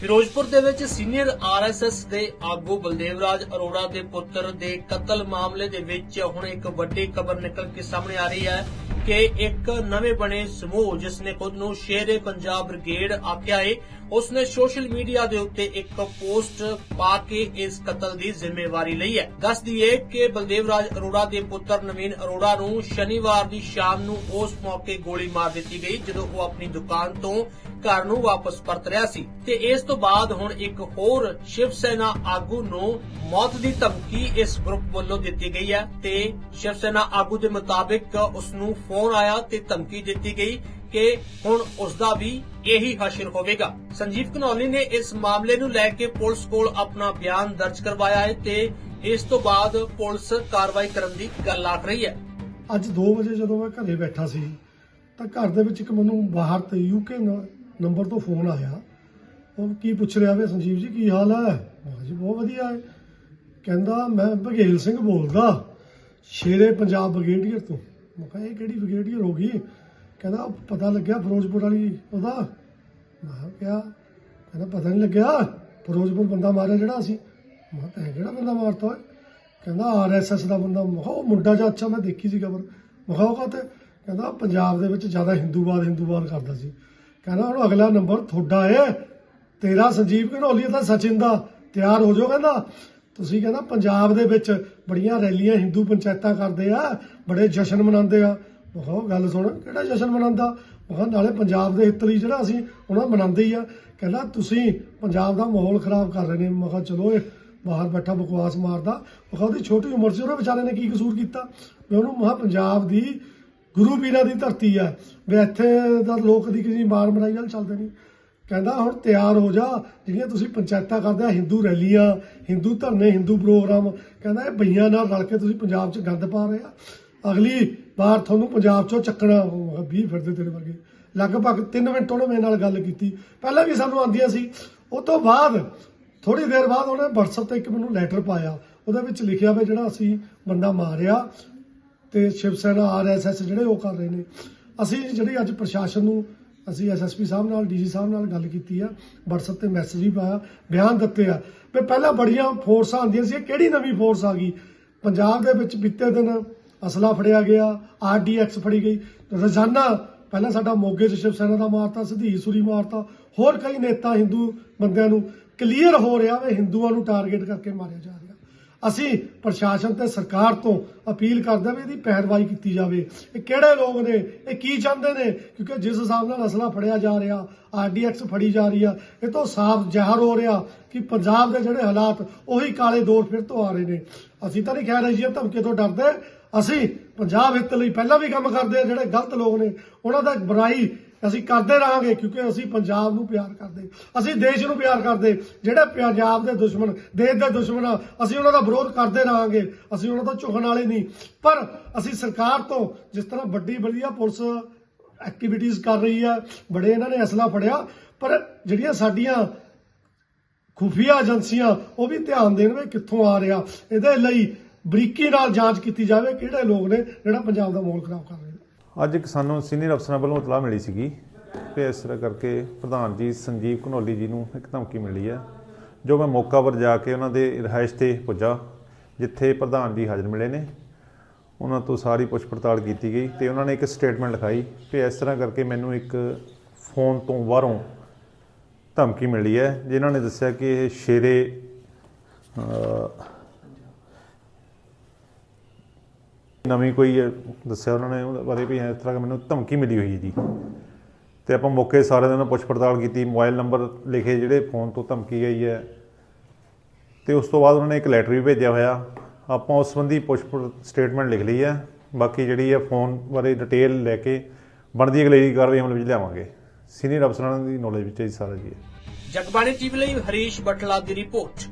ਫਿਰੋਜ਼ਪੁਰ ਦੇ ਵਿੱਚ senior RSS ਦੇ ਆਗੂ ਬਲਦੇਵ ਰਾਜ ਅਰੋੜਾ ਦੇ ਪੁੱਤਰ ਦੇ ਕਤਲ ਮਾਮਲੇ ਦੇ ਵਿੱਚ ਹੁਣ ਇੱਕ ਵੱਡੀ ਖਬਰ ਨਿਕਲ ਕੇ ਸਾਹਮਣੇ ਆ ਰਹੀ ਹੈ। ਕਿ ਇੱਕ ਨਵੇਂ ਬਣੇ ਸਮੂਹ ਜਿਸ ਨੇ ਖੁਦ ਨੂੰ ਸ਼ੇਰੇ ਪੰਜਾਬ ਬ੍ਰਿਗੇਡ ਆਖਿਆ ਹੈ ਉਸਨੇ ਸੋਸ਼ਲ ਮੀਡੀਆ ਦੇ ਉੱਤੇ ਇੱਕ ਪੋਸਟ ਪਾ ਕੇ ਇਸ ਕਤਲ ਦੀ ਜ਼ਿੰਮੇਵਾਰੀ ਲਈ ਹੈ। ਦੱਸ ਦਈਏ ਕਿ ਬਲਦੇਵ ਰਾਜ ਅਰੋੜਾ ਦੇ ਪੁੱਤਰ ਨਵੀਨ ਅਰੋੜਾ ਨੂੰ ਸ਼ਨੀਵਾਰ ਦੀ ਸ਼ਾਮ ਨੂੰ ਉਸ ਮੌਕੇ ਗੋਲੀ ਮਾਰ ਦਿੱਤੀ ਗਈ, ਜਦੋਂ ਉਹ ਆਪਣੀ ਦੁਕਾਨ ਤੋਂ ਘਰ ਨੂੰ ਵਾਪਸ ਪਰਤ ਰਿਹਾ ਸੀ। ਤੇ ਇਸ ਤੋਂ ਬਾਅਦ ਹੁਣ ਇੱਕ ਹੋਰ ਸ਼ਿਵ ਸੈਨਾ ਆਗੂ ਨੂੰ ਮੌਤ ਦੀ ਧਮਕੀ ਇਸ ਗਰੁੱਪ ਵੱਲੋਂ ਦਿੱਤੀ ਗਈ ਹੈ ਤੇ ਸ਼ਿਵ ਸੈਨਾ ਆਗੂ ਦੇ ਮੁਤਾਬਿਕ ਉਸ ਨੂੰ ਫੋਨ ਆਇਆ ਤੇ ਧਮਕੀ ਦਿੱਤੀ ਗਈ ਕਿ ਹੁਣ ਉਸ ਦਾ ਵੀ ਇਹੀ ਹਸ਼ਰ ਹੋਵੇਗਾ। ਸੰਜੀਵ ਕਨੌਲੀ ਨੇ ਇਸ ਮਾਮਲੇ ਨੂੰ ਲੈ ਕੇ ਪੁਲਿਸ ਕੋਲ ਆਪਣਾ ਬਿਆਨ ਦਰਜ ਕਰਵਾਇਆ ਹੈ ਤੇ ਇਸ ਤੋਂ ਬਾਅਦ ਪੁਲਿਸ ਕਾਰਵਾਈ ਕਰਨ ਦੀ ਗੱਲ ਆਖ ਰਹੀ ਹੈ। ਅੱਜ 2 ਵਜੇ ਜਦੋਂ ਮੈਂ ਘਰੇ ਬੈਠਾ ਸੀ, ਤਾਂ ਘਰ ਦੇ ਵਿੱਚ ਇੱਕ ਮੈਨੂੰ ਬਾਹਰ ਤੇ ਯੂਕੇ ਨੰਬਰ ਤੋਂ ਫੋਨ ਆਇਆ। ਉਹ ਕੀ ਪੁੱਛ ਰਿਹਾ ਵੇ ਸੰਜੀਵ ਜੀ, ਕੀ ਹਾਲ ਹੈ? ਮੈਂ ਜੀ, ਬਹੁਤ ਵਧੀਆ ਹੈ। ਕਹਿੰਦਾ, ਮੈਂ ਬਘੇਲ ਸਿੰਘ ਬੋਲਦਾ, ਸ਼ੇਰੇ ਪੰਜਾਬ ਬ੍ਰਿਗੇਡੀਅਰ ਤੋਂ। ਮੈਂ ਕਿਹਾ, ਇਹ ਕਿਹੜੀ ਬ੍ਰਿਗੇਡੀਅਰ ਹੋ ਗਈ ਕਹਿੰਦਾ ਪਤਾ ਲੱਗਿਆ ਫਿਰੋਜ਼ਪੁਰ ਵਾਲੀ ਉਹਦਾ। ਮੈਂ ਕਿਹਾ ਕਹਿੰਦਾ ਪਤਾ ਨਹੀਂ ਲੱਗਿਆ? ਫਿਰੋਜ਼ਪੁਰ ਬੰਦਾ ਮਾਰਿਆ ਜਿਹੜਾ ਅਸੀਂ? ਮੈਂ ਕਿਹਾ ਕਿਹੜਾ ਬੰਦਾ ਮਾਰਤਾ ਓਏ? ਕਹਿੰਦਾ ਆਰਐਸਐਸ ਦਾ ਬੰਦਾ। ਮੈਂ ਕਿਹਾ, ਉਹ ਮੁੰਡਾ ਜਿਹਾ ਅੱਛਾ, ਮੈਂ ਦੇਖੀ ਸੀ ਖਬਰ। ਮੈਂ ਕਿਹਾ, ਉਹ ਕਾਹਤੇ ਕਹਿੰਦਾ, ਪੰਜਾਬ ਦੇ ਵਿੱਚ ਜ਼ਿਆਦਾ ਹਿੰਦੂਵਾਦ ਹਿੰਦੂਵਾਦ ਕਰਦਾ ਸੀ। ਕਹਿੰਦਾ, ਹੁਣ ਅਗਲਾ ਨੰਬਰ ਤੁਹਾਡਾ ਹੈ ਤੇਰਾ ਸੰਜੀਵ ਘਨੌਲੀ ਦਾ ਸਚਿਨ ਦਾ ਤਿਆਰ ਹੋ ਜਾਓ, ਕਹਿੰਦਾ। ਤੁਸੀਂ ਕਹਿੰਦਾ ਪੰਜਾਬ ਦੇ ਵਿੱਚ ਬੜੀਆਂ ਰੈਲੀਆਂ ਹਿੰਦੂ ਪੰਚਾਇਤਾਂ ਕਰਦੇ ਆ, ਬੜੇ ਜਸ਼ਨ ਮਨਾਉਂਦੇ ਆ। ਮੈਂ ਕਿਹਾ, ਉਹ ਗੱਲ ਸੁਣ, ਕਿਹੜਾ ਜਸ਼ਨ ਮਨਾਉਂਦਾ? ਮੈਂ ਕਿਹਾ, ਨਾਲੇ ਪੰਜਾਬ ਦੇ ਹਿੱਤ ਲਈ ਜਿਹੜਾ ਅਸੀਂ ਉਹਨਾਂ ਮਨਾਉਂਦੇ ਹੀ ਆ। ਕਹਿੰਦਾ, ਤੁਸੀਂ ਪੰਜਾਬ ਦਾ ਮਾਹੌਲ ਖਰਾਬ ਕਰ ਰਹੇ ਨੇ। ਮੈਂ ਕਿਹਾ, ਚਲੋ ਇਹ ਬਾਹਰ ਬੈਠਾ ਬਕਵਾਸ ਮਾਰਦਾ। ਉਹ ਕਿਹਾ, ਉਹਦੀ ਛੋਟੀ ਉਮਰ 'ਚ ਉਹਨੇ ਵਿਚਾਰੇ ਨੇ ਕੀ ਕਸੂਰ ਕੀਤਾ? ਮੈਂ ਉਹਨੂੰ ਮਹਾ ਪੰਜਾਬ ਦੀ ਗੁਰੂ ਪੀਰਾਂ ਦੀ ਧਰਤੀ ਆ। ਵੀ ਇੱਥੇ ਦਾ ਲੋਕ ਦੀ ਕਿਸੇ ਮਾਰ ਮਰਾਈ ਨਾਲ ਚੱਲਦੇ ਨਹੀਂ। ਕਹਿੰਦਾ ਹੁਣ ਤਿਆਰ ਹੋ ਜਾ, ਜਿਹੜੀਆਂ ਤੁਸੀਂ ਪੰਚਾਇਤਾਂ ਕਰਦੇ ਆ, ਹਿੰਦੂ ਰੈਲੀਆਂ ਹਿੰਦੂ ਧਰਨੇ, ਹਿੰਦੂ ਪ੍ਰੋਗਰਾਮ, ਕਹਿੰਦਾ ਇਹ ਬਈਆਂ ਨਾਲ ਰਲ ਕੇ ਤੁਸੀਂ ਪੰਜਾਬ 'ਚ ਗੰਦ ਪਾ ਰਹੇ ਆ। ਅਗਲੀ ਵਾਰ ਤੁਹਾਨੂੰ ਪੰਜਾਬ 'ਚੋਂ ਚੱਕਣਾ ਮੈਂ 20 ਫਿਰਦੇ ਤੇਰੇ ਵਰਗੇ। ਲਗਭਗ 3 ਮਿੰਟ ਉਹਨੇ ਮੇਰੇ ਨਾਲ ਗੱਲ ਕੀਤੀ। ਪਹਿਲਾਂ ਵੀ ਸਾਨੂੰ ਆਉਂਦੀਆਂ ਸੀ। ਉਹ ਤੋਂ ਬਾਅਦ ਥੋੜੀ ਦੇਰ ਬਾਅਦ ਉਹਨੇ WhatsApp ਤੇ ਇੱਕ ਮੈਨੂੰ ਲੈਟਰ ਪਾਇਆ। ਉਹਦੇ ਵਿੱਚ ਲਿਖਿਆ ਵੀ ਜਿਹੜਾ ਅਸੀਂ ਬੰਦਾ ਮਾਰਿਆ ਤੇ ਸ਼ਿਵ ਸੈਨਾ ਆਰਐਸਐਸ ਜਿਹੜੇ ਉਹ ਕਰ ਰਹੇ ਨੇ। ਅਸੀਂ ਜਿਹੜੀ ਅੱਜ ਪ੍ਰਸ਼ਾਸਨ ਨੂੰ ਅਸੀਂ ਐਸਐਸਪੀ ਸਾਹਿਬ ਨਾਲ ਡੀਜੀ ਸਾਹਿਬ ਨਾਲ ਗੱਲ ਕੀਤੀ ਆ, WhatsApp ਤੇ ਮੈਸੇਜ ਵੀ ਪਾਇਆ, ਬਿਆਨ ਦਿੱਤੇ ਆ। ਵੀ ਪਹਿਲਾਂ ਬੜੀਆਂ ਫੋਰਸਾਂ ਆਉਂਦੀਆਂ ਸੀ, ਇਹ ਕਿਹੜੀ ਨਵੀਂ ਫੋਰਸ ਆ ਗਈ? ਪੰਜਾਬ ਦੇ ਵਿੱਚ ਬੀਤੇ ਦਿਨ ਅਸਲਾ ਫੜਿਆ ਗਿਆ ਆਰਡੀਐਕਸ ਫੜੀ ਗਈ, ਰੋਜ਼ਾਨਾ ਪਹਿਲਾਂ ਸਾਡਾ ਮੋਗੇ 'ਚ ਸ਼ਿਵ ਸੈਨਾ ਦਾ ਮਾਰਤਾ ਸਧੀਸੂਰੀ ਮਾਰਤਾ, ਹੋਰ ਕਈ ਨੇਤਾ ਹਿੰਦੂ ਬੰਦਿਆਂ ਨੂੰ ਕਲੀਅਰ ਹੋ ਰਿਹਾ ਵੀ, ਹਿੰਦੂਆਂ ਨੂੰ ਟਾਰਗੇਟ ਕਰਕੇ ਮਾਰਿਆ ਜਾ ਰਿਹਾ ਅਸੀਂ ਪ੍ਰਸ਼ਾਸਨ ਤੇ ਸਰਕਾਰ ਤੋਂ ਅਪੀਲ ਕਰਦੇ ਹਾਂ ਵੀ ਇਹਦੀ ਪਹਿਰਵਾਈ ਕੀਤੀ ਜਾਵੇ। ਇਹ ਕਿਹੜੇ ਲੋਕ ਨੇ? ਇਹ ਕੀ ਚਾਹੁੰਦੇ ਨੇ? ਕਿਉਂਕਿ ਜਿਸ ਹਿਸਾਬ ਨਾਲ ਅਸਲਾ ਫੜਿਆ ਜਾ ਰਿਹਾ ਆਰਡੀਐਕਸ ਫੜੀ ਜਾ ਰਹੀ ਆ, ਇਹ ਤੋਂ ਸਾਫ਼ ਜ਼ਾਹਰ ਹੋ ਰਿਹਾ ਕਿ ਪੰਜਾਬ ਦੇ ਜਿਹੜੇ ਹਾਲਾਤ, ਉਹੀ ਕਾਲੇ ਦੌਰ ਫਿਰ ਤੋਂ ਆ ਰਹੇ ਨੇ। ਅਸੀਂ ਤਾਂ ਨਹੀਂ ਕਹਿ ਰਹੇ ਜੀ, ਇਹ ਧਮਕੇ ਤੋਂ ਡਰਦੇ। ਅਸੀਂ ਪੰਜਾਬ ਹਿੱਤ ਲਈ ਪਹਿਲਾਂ ਵੀ ਕੰਮ ਕਰਦੇ ਆ, ਜਿਹੜੇ ਗਲਤ ਲੋਕ ਨੇ, ਉਹਨਾਂ ਦਾ ਬੁਰਾਈ ਅਸੀਂ ਕਰਦੇ ਰਹਾਂਗੇ ਕਿਉਂਕਿ ਅਸੀਂ ਪੰਜਾਬ ਨੂੰ ਪਿਆਰ ਕਰਦੇ। ਅਸੀਂ ਦੇਸ਼ ਨੂੰ ਪਿਆਰ ਕਰਦੇ। ਜਿਹੜੇ ਪੰਜਾਬ ਦੇ ਦੁਸ਼ਮਣ ਦੇਸ਼ ਦੇ ਦੁਸ਼ਮਣ ਆ, ਅਸੀਂ ਉਹਨਾਂ ਦਾ ਵਿਰੋਧ ਕਰਦੇ ਰਹਾਂਗੇ। ਅਸੀਂ ਉਹਨਾਂ ਤੋਂ ਝੁਕਣ ਵਾਲੇ ਨਹੀਂ। ਪਰ ਅਸੀਂ ਸਰਕਾਰ ਤੋਂ ਜਿਸ ਤਰ੍ਹਾਂ ਵੱਡੀ ਵਧੀਆ ਪੁਲਿਸ ਐਕਟੀਵਿਟੀਜ਼ ਕਰ ਰਹੀ ਹੈ ਬੜੇ ਇਹਨਾਂ ਨੇ ਅਸਲਾ ਫੜਿਆ ਪਰ ਜਿਹੜੀਆਂ ਸਾਡੀਆਂ ਖੁਫੀਆ ਏਜੰਸੀਆਂ ਉਹ ਵੀ ਧਿਆਨ ਦੇਣ ਵੀ ਕਿੱਥੋਂ ਆ ਰਿਹਾ। ਇਹਦੇ ਲਈ ਬਰੀਕੀ ਨਾਲ ਜਾਂਚ ਕੀਤੀ ਜਾਵੇ ਕਿਹੜੇ ਲੋਕ ਨੇ ਜਿਹੜਾ ਪੰਜਾਬ ਦਾ ਮਾਹੌਲ ਖਰਾਬ ਕਰ ਰਹੇ ਅੱਜ ਇੱਕ ਸਾਨੂੰ ਸੀਨੀਅਰ ਅਫਸਰਾਂ ਵੱਲੋਂ ਇਤਲਾਹ ਮਿਲੀ ਸੀਗੀ ਕਿ ਇਸ ਤਰ੍ਹਾਂ ਕਰਕੇ ਪ੍ਰਧਾਨ ਜੀ ਸੰਜੀਵ ਘਨੌਲੀ ਜੀ ਨੂੰ ਇੱਕ ਧਮਕੀ ਮਿਲੀ ਹੈ, ਜੋ ਮੈਂ ਮੌਕਾ ਪਰ ਜਾ ਕੇ ਉਹਨਾਂ ਦੇ ਰਿਹਾਇਸ਼ ਤੇ ਪੁੱਜਾ, ਜਿੱਥੇ ਪ੍ਰਧਾਨ ਜੀ ਹਾਜ਼ਰ ਮਿਲੇ ਨੇ। ਉਹਨਾਂ ਤੋਂ ਸਾਰੀ ਪੁੱਛ ਪੜਤਾਲ ਕੀਤੀ ਗਈ ਤੇ ਉਹਨਾਂ ਨੇ ਇੱਕ ਸਟੇਟਮੈਂਟ ਲਿਖਾਈ ਕਿ ਇਸ ਤਰ੍ਹਾਂ ਕਰਕੇ ਮੈਨੂੰ ਇੱਕ ਫੋਨ ਤੋਂ ਬਾਹਰੋਂ ਧਮਕੀ ਮਿਲੀ ਹੈ, ਜਿਨ੍ਹਾਂ ਨੇ ਦੱਸਿਆ ਕਿ ਇਹ ਸ਼ੇਰੇ ਨਵੀਂ ਕੋਈ ਦੱਸਿਆ ਉਹਨਾਂ ਨੇ ਉਹਦੇ ਬਾਰੇ ਵੀ, ਇਸ ਤਰ੍ਹਾਂ ਕਿ ਮੈਨੂੰ ਧਮਕੀ ਮਿਲੀ ਹੋਈ ਹੈ ਜੀ। ਤੇ ਆਪਾਂ ਮੌਕੇ ਸਾਰੇ ਦਿਨ ਪੁੱਛ ਪੜਤਾਲ ਕੀਤੀ, ਮੋਬਾਈਲ ਨੰਬਰ ਲਿਖੇ ਜਿਹੜੇ ਫੋਨ ਤੋਂ ਧਮਕੀ ਗਈ ਹੈ। ਤੇ ਉਸ ਤੋਂ ਬਾਅਦ ਉਹਨਾਂ ਨੇ ਇੱਕ ਲੈਟਰ ਵੀ ਭੇਜਿਆ ਹੋਇਆ। ਆਪਾਂ ਉਸ ਸੰਬੰਧੀ ਪੁੱਛ ਸਟੇਟਮੈਂਟ ਲਿਖ ਲਈ ਹੈ। ਬਾਕੀ ਜਿਹੜੀ ਹੈ ਫੋਨ ਬਾਰੇ ਡਿਟੇਲ ਲੈ ਕੇ ਬਣਦੀ ਅਗਲੇਰੀ ਕਾਰਵਾਈ ਅਮਲ ਵਿੱਚ ਲਿਆਵਾਂਗੇ। ਸੀਨੀਅਰ ਅਫਸਰਾਂ ਦੀ ਨੌਲੇਜ ਵਿੱਚ ਇਹ ਸਾਰਾ ਜੀ। ਜਗਬਾਣੀ ਟੀਵੀ ਲਈ ਹਰੀਸ਼ ਬਟਲਾ ਦੀ ਰਿਪੋਰਟ।